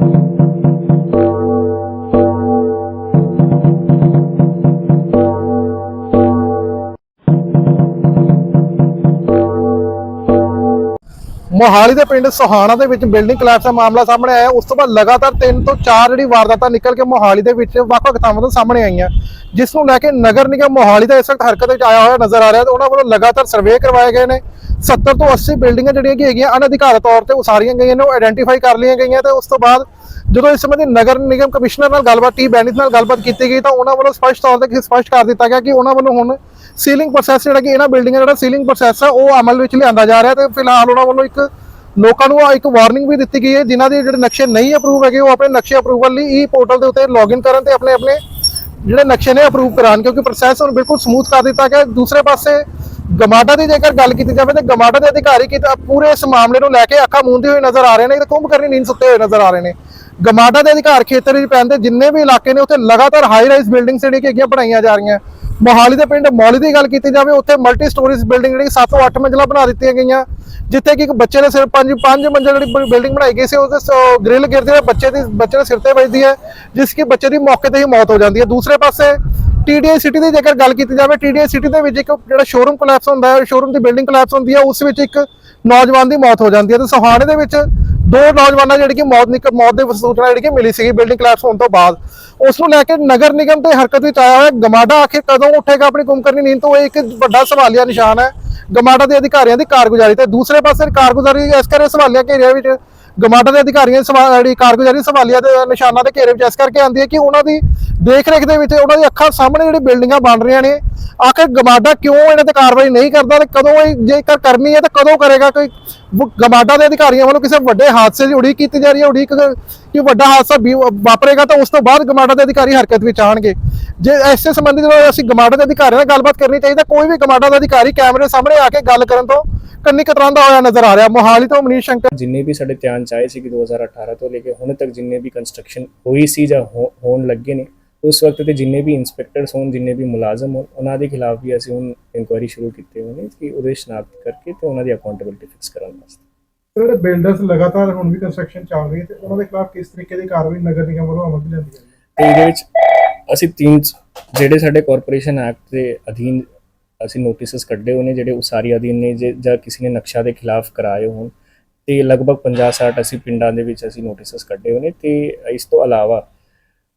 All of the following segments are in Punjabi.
Thank you. ਮੋਹਾਲੀ ਦੇ ਪਿੰਡ ਸੋਹਾਣਾ ਦੇ ਵਿੱਚ ਬਿਲਡਿੰਗ ਕਲੈਪਸ ਦਾ ਮਾਮਲਾ ਸਾਹਮਣੇ ਆਇਆ। ਉਸ ਤੋਂ ਬਾਅਦ ਲਗਾਤਾਰ ਤਿੰਨ ਤੋਂ ਚਾਰ ਜਿਹੜੀ ਵਾਰਦਾਤਾਂ ਨਿਕਲ ਕੇ ਮੋਹਾਲੀ ਦੇ ਵਿੱਚ ਵੱਖ-ਵੱਖ ਥਾਵਾਂ ਤੋਂ ਸਾਹਮਣੇ ਆਈਆਂ। ਜਿਸ ਨੂੰ ਲੈ ਕੇ ਨਗਰ ਨਿਗਮ ਮੋਹਾਲੀ ਦਾ ਇਸ ਵਕਤ ਹਰਕਤ ਵਿੱਚ ਆਇਆ ਹੋਇਆ ਨਜ਼ਰ ਆ ਰਿਹਾ ਤੇ ਉਹਨਾਂ ਵੱਲੋਂ ਲਗਾਤਾਰ ਸਰਵੇ ਕਰਵਾਏ ਗਏ ਨੇ। 70 ਤੋਂ 80 ਬਿਲਡਿੰਗਾਂ ਜਿਹੜੀਆਂ ਕਿ ਹੈਗੀਆਂ ਅਨਅਧਿਕਾਰਤ ਤੌਰ ਤੇ ਉਸਾਰੀਆਂ ਗਈਆਂ ਨੇ, ਉਹ ਆਇਡੈਂਟੀਫਾਈ ਕਰ ਲਈਆਂ ਗਈਆਂ ਤੇ ਉਸ ਤੋਂ ਬਾਅਦ ਜਦੋਂ ਇਸ ਸੰਬੰਧੀ ਨਗਰ ਨਿਗਮ ਕਮਿਸ਼ਨਰ ਨਾਲ ਗੱਲਬਾਤ, ਟੀ ਬੈਨਿਸ ਨਾਲ ਗੱਲਬਾਤ ਕੀਤੀ ਗਈ ਤਾਂ ਉਹਨਾਂ ਵੱਲੋਂ ਸਪਸ਼ਟ ਤੌਰ ਤੇ ਸਪਸ਼ਟ ਕਰ ਦਿੱਤਾ ਗਿਆ ਕਿ ਉਹਨਾਂ ਵੱਲੋਂ ਹੁਣ ਸੀਲਿੰਗ ਪ੍ਰੋਸੈਸ ਜਿਹੜਾ ਕਿ ਇਹਨਾਂ ਬਿਲਡਿੰਗਾਂ ਜਿਹੜਾ ਸੀਲਿੰਗ ਪ੍ਰੋਸੈਸ ਹੈ ਉਹ ਅਮਲ ਵਿੱਚ ਲਿਆਂਦਾ ਜਾ ਰਿਹਾ ਤੇ ਫਿਲਹਾਲ ਉਹਨਾਂ ਵੱਲੋਂ ਇੱਕ ਲੋਕਾਂ ਨੂੰ ਇੱਕ ਵਾਰਨਿੰਗ ਵੀ ਦਿੱਤੀ ਗਈ ਹੈ, ਜਿਨ੍ਹਾਂ ਦੇ ਜਿਹੜੇ ਨਕਸ਼ੇ ਨਹੀਂ ਅਪਰੂਵ ਹੈਗੇ, ਉਹ ਆਪਣੇ ਨਕਸ਼ੇ ਅਪਰੂਵਲ ਲਈ ਈ ਪੋਰਟਲ ਦੇ ਉੱਤੇ ਲੌਗਇਨ ਕਰਨ ਤੇ ਆਪਣੇ ਆਪਣੇ ਜਿਹੜੇ ਨਕਸ਼ੇ ਨੇ ਅਪਰੂਵ ਕਰਾਉਣ, ਕਿਉਂਕਿ ਪ੍ਰੋਸੈਸ ਹੁਣ ਬਿਲਕੁਲ ਸਮੂਥ ਕਰ ਦਿੱਤਾ ਗਿਆ। ਦੂਸਰੇ ਪਾਸੇ ਗਮਾਡਾ ਦੀ ਜੇਕਰ ਗੱਲ ਕੀਤੀ ਜਾਵੇ ਤਾਂ ਗਮਾਡਾ ਦੇ ਅਧਿਕਾਰੀ ਕਿ ਪੂਰੇ ਇਸ ਮਾਮਲੇ ਨੂੰ ਲੈ ਕੇ ਅੱਖਾਂ ਮੂੰਦੇ ਹੋਏ ਨਜ਼ਰ ਆ ਰਹੇ ਨੇ ਤੇ ਕੁੰਭ ਕਰਨੀ ਨੀਂਦ ਸੁੱਤੇ ਹੋਏ ਨਜ਼ਰ ਆ ਰਹੇ ਨੇ। ਗਮਾਡਾ ਦੇ ਅਧਿਕਾਰ ਖੇਤਰ ਵਿੱਚ ਪੈਂਦੇ ਜਿੰਨੇ ਵੀ ਇਲਾਕੇ ਨੇ ਉੱਥੇ ਲਗਾਤਾਰ ਹਾਈ ਰਾਈਜ਼ ਬਿਲਡਿੰਗਸ ਜਿਹੜੀ ਕਿ ਹੈਗੀਆਂ ਬਣਾਈਆਂ ਜਾ ਰਹੀਆਂ। ਮੋਹਾਲੀ ਦੇ ਪਿੰਡ ਮੌਲੀ ਦੀ ਗੱਲ ਕੀਤੀ ਜਾਵੇ, ਉੱਥੇ ਮਲਟੀ ਸਟੋਰੀਜ਼ ਬਿਲਡਿੰਗ ਜਿਹੜੀ 7 ਤੋਂ 8 ਮੰਜ਼ਲਾ ਬਣਾ ਦਿੱਤੀਆਂ ਗਈਆਂ। ਜਿੱਥੇ ਕਿ ਇੱਕ ਬੱਚੇ ਦੇ ਸਿਰ ਪੰਜ ਪੰਜ ਮੰਜ਼ਲ ਜਿਹੜੀ ਬਿਲਡਿੰਗ ਬਣਾਈ ਗਈ ਸੀ, ਉਹਦੇ ਗ੍ਰਿਲ ਗਿਰਦੇ ਹੋਏ ਬੱਚੇ ਦੀ, ਬੱਚੇ ਦੇ ਸਿਰ ਤੇ ਵੱਜਦੀ ਹੈ, ਜਿਸ ਕਿ ਬੱਚੇ ਦੀ ਮੌਕੇ ਤੇ ਹੀ ਮੌਤ ਹੋ ਜਾਂਦੀ ਹੈ। ਦੂਸਰੇ ਪਾਸੇ ਟੀਡੀਆਈ ਸਿਟੀ ਦੀ ਜੇਕਰ ਗੱਲ ਕੀਤੀ ਜਾਵੇ ਟੀਡੀਆਈ ਸਿਟੀ ਦੇ ਵਿੱਚ ਇੱਕ ਜਿਹੜਾ ਸ਼ੋਰੂਮ ਕੋਲੈਪਸ ਹੁੰਦਾ ਹੈ ਸ਼ੋਰੂਮ ਦੀ ਬਿਲਡਿੰਗ ਕੋਲੈਪਸ ਹੁੰਦੀ ਹੈ, ਉਸ ਵਿੱਚ ਇੱਕ ਨੌਜਵਾਨ ਦੀ ਮੌਤ ਹੋ ਜਾਂਦੀ ਹੈ। ਤੇ ਸੋਹਾਣੇ ਦੇ ਵਿੱਚ ਦੋ ਨੌਜਵਾਨਾਂ ਜਿਹੜੀ ਕਿ ਮੌਤ ਨਿਕ ਮੌਤ ਦੀ ਸੂਚਨਾ ਜਿਹੜੀ ਕਿ ਮਿਲੀ ਸੀਗੀ ਬਿਲਡਿੰਗ ਕਲੈਪਸ ਹੋਣ ਤੋਂ ਬਾਅਦ। ਉਸ ਨੂੰ ਲੈ ਕੇ ਨਗਰ ਨਿਗਮ ਤੇ ਹਰਕਤ ਵਿੱਚ ਆਇਆ ਹੋਇਆ ਗਮਾਡਾ ਆਖਿਰ ਕਦੋਂ ਉੱਠੇਗਾ ਆਪਣੀ ਗੁੰਮਕਰਨੀ ਨੀਂਦ ਤੋਂ, ਇਹ ਇੱਕ ਵੱਡਾ ਸਵਾਲੀਆ ਨਿਸ਼ਾਨ ਹੈ। ਗਮਾਡਾ ਦੇ ਅਧਿਕਾਰੀਆਂ ਦੀ ਕਾਰਗੁਜ਼ਾਰੀ ਤੇ ਦੂਸਰੇ ਪਾਸੇ ਕਾਰਗੁਜ਼ਾਰੀ ਇਸ ਕਰਕੇ ਸਵਾਲੀਆ ਘੇਰਿਆ ਵਿੱਚ ਗਮਾਡਾ ਦੇ ਅਧਿਕਾਰੀਆਂ ਦੀ ਸਵਾ- ਜਿਹੜੀ ਕਾਰਗੁਜ਼ਾਰੀ ਸਵਾਲੀਆ ਦੇ ਨਿਸ਼ਾਨਾਂ ਦੇ ਘੇਰੇ ਵਿੱਚ ਇਸ ਕਰਕੇ ਆਉਂਦੀ ਹੈ ਕਿ ਉਹਨਾਂ ਦੀ ਦੇਖ ਰੇਖ ਦੇ ਵਿੱਚ ਉਹਨਾਂ ਦੀ ਅੱਖਾਂ ਸਾਹਮਣੇ ਜਿਹੜੀ ਬਿਲਡਿੰਗਾਂ ਬਣ ਰਹੀਆਂ ਨੇ, ਆਖਿਰ ਗਮਾਡਾ ਕਿਉਂ ਇਹਨਾਂ ਤੇ ਕਾਰਵਾਈ ਨਹੀਂ ਕਰਦਾ ਤੇ ਕਦੋਂ ਇਹ ਜੇਕਰ ਕਰਨੀ ਹੈ ਤਾਂ ਕਦੋਂ ਕਰੇਗਾ? ਕੋਈ ਵ- ਗਮਾਡਾ ਦੇ ਅਧਿਕਾਰੀਆਂ ਵੱਲੋਂ ਕਿਸੇ ਵੱਡੇ ਹਾਦਸੇ ਦੀ ਉਡੀਕ ਕੀਤੀ ਜਾ ਰਹੀ ਹੈ? ਉਡੀਕ ਕਿ ਵੱਡਾ ਹਾਦਸਾ ਵੀ ਵਾਪਰੇਗਾ ਤਾਂ ਉਸ ਤੋਂ ਬਾਅਦ ਗਮਾਡਾ ਦੇ ਅਧਿਕਾਰੀ ਹਰਕਤ ਵਿੱਚ ਆਣਗੇ ਜੇ ਐਸੇ ਸੰਬੰਧੀ ਅਸੀਂ ਗਮਾਡਾ ਦੇ ਅਧਿਕਾਰੀਆਂ ਨਾਲ ਗੱਲਬਾਤ ਕਰਨੀ ਚਾਹੀਦਾ ਕੋਈ ਵੀ ਗਮਾਡਾ ਦਾ ਅਧਿਕਾਰੀ ਕੈਮਰੇ ਸਾਹਮਣੇ ਆ ਕੇ ਗੱਲ ਕਰਨ ਤੋਂ ਕੰਨੀ ਕਤਰਾਂਦਾ ਹੋਇਆ ਨਜ਼ਰ ਆ ਰਿਹਾ। ਮੋਹਾਲੀ ਤੋਂ ਮਨੀਸ਼ ਸ਼ੰਕਰ। ਜਿੰਨੇ ਵੀ ਸਾਡੇ ਧਿਆਨ ਚ ਆਏ ਸੀ ਕਿ 2018 ਤੋਂ ਲੈ ਕੇ ਹੁਣ ਤੱਕ ਜਿੰਨੇ ਵੀ ਕੰਸਟਰਕਸ਼ਨ ਹੋਈ ਸੀ ਜਾਂ ਹੋਣ ਲੱਗੇ ਨੇ ਉਸ ਵਕਤ ਤੇ ਜਿੰਨੇ ਵੀ ਇਨਸਪੈਕਟਰਸ ਹੋਣ ਜਿੰਨੇ ਵੀ ਮੁਲਾਜ਼ਮ ਹੋਣ ਉਹਨਾਂ ਦੇ ਖਿਲਾਫ ਵੀ ਅਸੀਂ ਹੁਣ ਇਨਕੁਆਇਰੀ ਸ਼ੁਰੂ ਕੀਤੀ ਹੋਈ ਨੇ ਕਿ ਉਹਦੇ ਸ਼ਨਾਖਤ ਕਰਕੇ ਤੇ ਉਹਨਾਂ ਦੀ ਅਕਾਊਂਟੇਬਿਲਟੀ ਫਿਕਸ ਕਰਨ ਵਾਸਤੇ। ਜਿਹੜੇ ਬਿਲਡਰਸ ਲਗਾਤਾਰ ਹੁਣ ਵੀ ਕੰਸਟਰਕਸ਼ਨ ਚੱਲ ਰਹੀ ਹੈ ਤੇ ਉਹਨਾਂ ਦੇ ਖਿਲਾਫ ਕਿਸ ਤਰੀਕੇ ਦੀ ਕਾਰਵਾਈ ਨਗਰ ਨਿਗਮ ਵੱਲੋਂ ਅਮਲ ਵਿੱਚ ਲਿਆਂਦੀ ਹੈ ਤੇ ਇਹਦੇ ਵਿੱਚ ਅਸੀਂ ਤਿੰਨ ਜਿਹੜੇ ਸਾਡੇ ਕਾਰਪੋਰੇਸ਼ਨ ਐਕਟ ਦੇ ਅਧੀਨ ਅਸੀਂ ਨੋਟਿਸਸ ਕੱਢੇ ਹੋਏ ਨੇ ਜਿਹੜੇ ਉਸਾਰੀ ਅਧੀਨ ਨੇ ਜੇ ਜਾਂ ਕਿਸੇ ਨੇ ਨਕਸ਼ਾ ਦੇ ਖਿਲਾਫ ਕਰਾਏ ਹੋਣ। ਤੇ ਲਗਭਗ 50 60 ਅਸੀਂ ਪਿੰਡਾਂ ਦੇ ਵਿੱਚ ਅਸੀਂ ਨੋਟਿਸਸ ਕੱਢੇ ਹੋਏ ਨੇ ਤੇ ਇਸ ਤੋਂ ਇਲਾਵਾ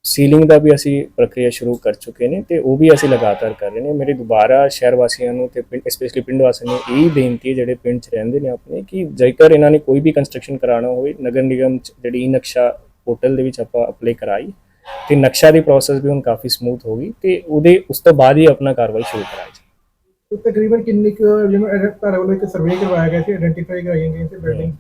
ਸੀਲਿੰਗ ਦਾ ਵੀ ਅਸੀਂ ਪ੍ਰਕਿਰਿਆ ਸ਼ੁਰੂ ਕਰ ਚੁੱਕੇ ਨੇ ਤੇ ਉਹ ਵੀ ਅਸੀਂ ਲਗਾਤਾਰ ਕਰ ਰਹੇ ਨੇ। ਮੇਰੇ ਦੁਬਾਰਾ ਸ਼ਹਿਰ ਵਾਸੀਆਂ ਨੂੰ ਤੇ ਪਿੰਡ ਸਪੈਸ਼ਲੀ ਪਿੰਡ ਵਾਸੀਆਂ ਨੂੰ ਇਹ ਬੇਨਤੀ ਹੈ ਜਿਹੜੇ ਪਿੰਡ 'ਚ ਰਹਿੰਦੇ ਨੇ ਆਪਣੇ ਕਿ ਜੇਕਰ ਇਹਨਾਂ ਨੇ ਕੋਈ ਵੀ ਕੰਸਟਰਕਸ਼ਨ ਕਰਾਉਣਾ ਹੋਵੇ, ਨਗਰ ਨਿਗਮ 'ਚ ਜਿਹੜੀ ਈ ਨਕਸ਼ਾ ਪੋਰਟਲ ਦੇ ਵਿੱਚ ਆਪਾਂ ਅਪਲਾਈ ਕਰਾਈ ਤੇ ਨਕਸ਼ਾ ਦੀ ਪ੍ਰੋਸੈਸ ਵੀ ਹੁਣ ਕਾਫੀ ਸਮੂਥ ਹੋ ਗਈ ਤੇ ਉਹਦੇ ਉਸ ਤੋਂ ਬਾਅਦ ਹੀ ਆਪਣਾ ਕਾਰਵਾਈ ਸ਼ੁਰੂ ਕਰਾਈ। ਤੇ ਤਕਰੀਬਨ ਕਿੰਨੀ ਕੁ ਜਿਵੇਂ ਤੁਹਾਡੇ ਵੱਲੋਂ ਇੱਕ ਸਰਵੇ ਕਰਵਾਇਆ ਗਿਆ ਸੀ ਆਇਡੈਂਟੀਫਾਈ ਕਰਾਈਆਂ ਗਈਆਂ ਸੀ ਬਿਲਡਿੰਗ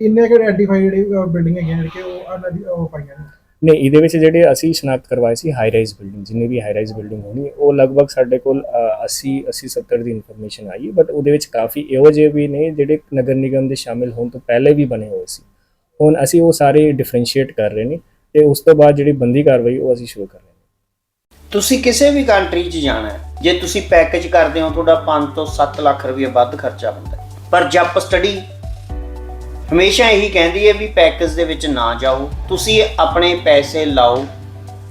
ਕਿੰਨੇ ਕਿ ਆਇਡੈਂਟੀਫਾਈ ਜਿਹੜੀ ਬਿਲਡਿੰਗ ਹੈਗੀਆਂ ਜਿਹੜੀ ਕਿ ਉਹ ਉਹਨਾਂ ਦੀ ਉਹ ਪਾਈਆਂ ਨੇ ਨਹੀਂ ਇਹਦੇ ਵਿੱਚ ਜਿਹੜੇ ਅਸੀਂ ਸ਼ਨਾਖਤ ਕਰਵਾਏ ਸੀ ਹਾਈ ਰਾਈਜ਼ ਬਿਲਡਿੰਗ ਜਿੰਨੀ ਵੀ ਹਾਈ ਰਾਈਜ਼ ਬਿਲਡਿੰਗ ਹੋਣੀ ਉਹ ਲਗਭਗ ਸਾਡੇ ਕੋਲ ਅ, 80 80 70 ਦੀ ਇਨਫੋਰਮੇਸ਼ਨ ਆਈ ਬਟ ਉਹਦੇ ਵਿੱਚ ਕਾਫੀ ਇਹੋ ਜਿਹੇ ਵੀ ਨੇ ਜਿਹੜੇ ਨਗਰ ਨਿਗਮ ਦੇ ਸ਼ਾਮਿਲ ਹੋਣ ਤੋਂ ਪਹਿਲੇ ਵੀ ਬਣੇ ਹੋਏ ਸੀ ਹੁਣ ਅਸੀਂ ਉਹ ਸਾਰੇ ਡਿਫਰੈਂਸ਼ੀਏਟ ਕਰ ਰਹੇ ਨੇ ਤੇ ਉਸ ਤੋਂ ਬਾਅਦ ਜਿਹੜੀ ਬੰਦੀ ਕਾਰਵਾਈ ਉਹ ਅਸੀਂ ਸ਼ੁਰੂ ਕਰ ਰਹੇ ਨੇ ਤੁਸੀਂ ਕਿਸੇ ਵੀ ਕੰਟਰੀ 'ਚ ਜਾਣਾ ਹੈ ਜੇ ਤੁਸੀਂ ਪੈਕੇਜ ਕਰਦੇ ਹੋ, ਤੁਹਾਡਾ 5 ਤੋਂ 7 ਲੱਖ ਰੁਪਏ ਵੱਧ ਖਰਚਾ ਹੁੰਦਾ ਪਰ ਜੱਪ ਸਟੱਡੀ ਹਮੇਸ਼ਾ ਇਹੀ ਕਹਿੰਦੀ ਹੈ ਵੀ ਪੈਕੇਜ ਦੇ ਵਿੱਚ ਨਾ ਜਾਓ। ਤੁਸੀਂ ਆਪਣੇ ਪੈਸੇ ਲਾਓ।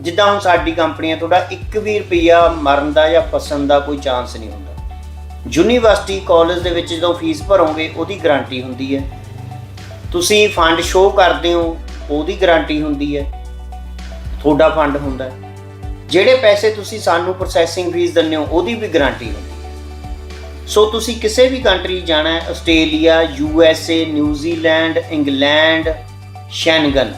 ਜਿੱਦਾਂ ਹੁਣ ਸਾਡੀ ਕੰਪਨੀ ਹੈ, ਤੁਹਾਡਾ 1 ਵੀ ਰੁਪਿਆ ਮਰਨ ਦਾ ਜਾਂ ਫਸਣ ਦਾ ਕੋਈ ਚਾਂਸ ਨਹੀਂ ਹੁੰਦਾ। ਯੂਨੀਵਰਸਿਟੀ ਕਾਲਜ ਦੇ ਵਿੱਚ ਜਦੋਂ ਫੀਸ ਭਰੋਗੇ, ਉਹਦੀ ਗਾਰੰਟੀ ਹੁੰਦੀ ਹੈ। ਤੁਸੀਂ ਫੰਡ ਸ਼ੋਅ ਕਰਦੇ ਹੋ, ਉਹਦੀ ਗਾਰੰਟੀ ਹੁੰਦੀ ਹੈ। ਤੁਹਾਡਾ ਫੰਡ ਹੁੰਦਾ ਹੈ। ਜਿਹੜੇ ਪੈਸੇ ਤੁਸੀਂ ਸਾਨੂੰ ਪ੍ਰੋਸੈਸਿੰਗ ਫੀਸ ਦਿੰਦੇ ਹੋ, ਉਹਦੀ ਵੀ ਗਾਰੰਟੀ ਹੁੰਦੀ ਸੋ ਤੁਸੀਂ ਕਿਸੇ ਵੀ ਕੰਟਰੀ ਜਾਣਾ ਹੈ Australia U S A New Zealand England Schengen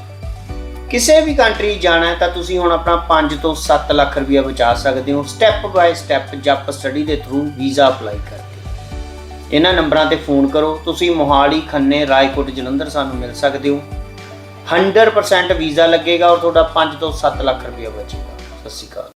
ਕਿਸੇ ਵੀ ਕੰਟਰੀ ਜਾਣਾ ਹੈ, ਤਾਂ ਤੁਸੀਂ ਹੁਣ ਆਪਣਾ 5 ਤੋਂ 7 ਲੱਖ ਰੁਪਇਆ ਬਚਾ ਸਕਦੇ ਹੋ ਸਟੈਪ ਬਾਏ ਸਟੈਪ ਜੱਪ ਸਟੱਡੀ ਦੇ ਥਰੂ ਵੀਜ਼ਾ ਅਪਲਾਈ ਕਰਕੇ। ਇਹਨਾਂ ਨੰਬਰਾਂ ਤੇ ਫੋਨ ਕਰੋ, ਤੁਸੀਂ ਮੋਹਾਲੀ, ਖੰਨੇ, ਰਾਏਕੋਟ, ਜਲੰਧਰ ਸਾਨੂੰ ਮਿਲ ਸਕਦੇ ਹੋ। 100% ਵੀਜ਼ਾ ਲੱਗੇਗਾ ਔਰ ਤੁਹਾਡਾ 5 ਤੋਂ 7 ਲੱਖ ਰੁਪਇਆ ਬਚੇਗਾ। ਸਤਿ ਸ਼੍ਰੀ ਅਕਾਲ